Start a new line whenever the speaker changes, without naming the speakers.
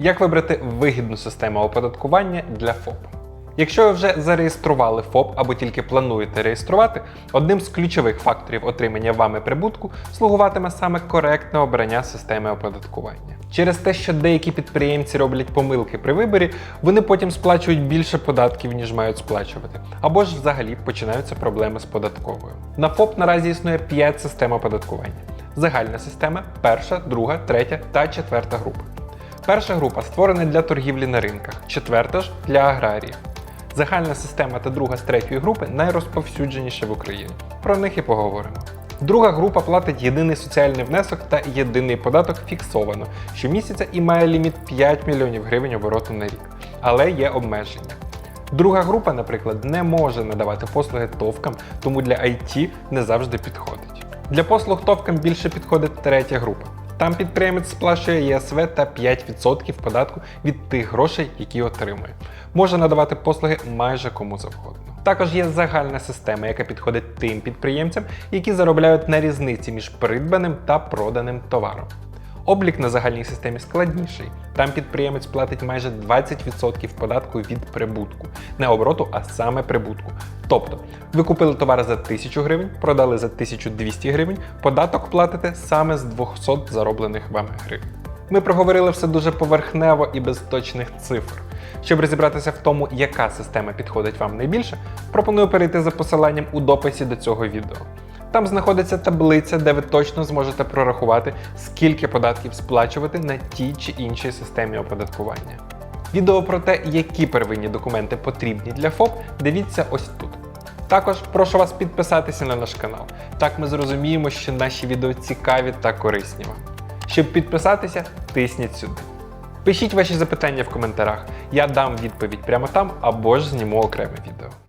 Як вибрати вигідну систему оподаткування для ФОП? Якщо ви вже зареєстрували ФОП або тільки плануєте реєструвати, одним з ключових факторів отримання вами прибутку слугуватиме саме коректне обрання системи оподаткування. Через те, що деякі підприємці роблять помилки при виборі, вони потім сплачують більше податків, ніж мають сплачувати, або ж взагалі починаються проблеми з податковою. На ФОП наразі існує 5 систем оподаткування: загальна система, перша, друга, третя та четверта групи. Перша група створена для торгівлі на ринках, четверта ж для аграріїв. Загальна система та друга з третьої групи найрозповсюдженіші в Україні. Про них і поговоримо. Друга група платить єдиний соціальний внесок та єдиний податок фіксовано щомісяця і має ліміт 5 мільйонів гривень обороту на рік. Але є обмеження. Друга група, наприклад, не може надавати послуги товкам, тому для IT не завжди підходить. Для послуг товкам більше підходить третя група. Там підприємець сплачує ЄСВ та 5% податку від тих грошей, які отримує. Може надавати послуги майже кому завгодно. Також є загальна система, яка підходить тим підприємцям, які заробляють на різниці між придбаним та проданим товаром. Облік на загальній системі складніший. Там підприємець платить майже 20% податку від прибутку, не обороту, а саме прибутку. Тобто, ви купили товар за 1000 гривень, продали за 1200 гривень, податок платите саме з 200 зароблених вами гривень. Ми проговорили все дуже поверхнево і без точних цифр. Щоб розібратися в тому, яка система підходить вам найбільше, пропоную перейти за посиланням у дописі до цього відео. Там знаходиться таблиця, де ви точно зможете прорахувати, скільки податків сплачувати на тій чи іншій системі оподаткування. Відео про те, які первинні документи потрібні для ФОП, дивіться ось тут. Також прошу вас підписатися на наш канал. Так ми зрозуміємо, що наші відео цікаві та корисні вам. Щоб підписатися, тисніть сюди. Пишіть ваші запитання в коментарях, я дам відповідь прямо там або ж зніму окреме відео.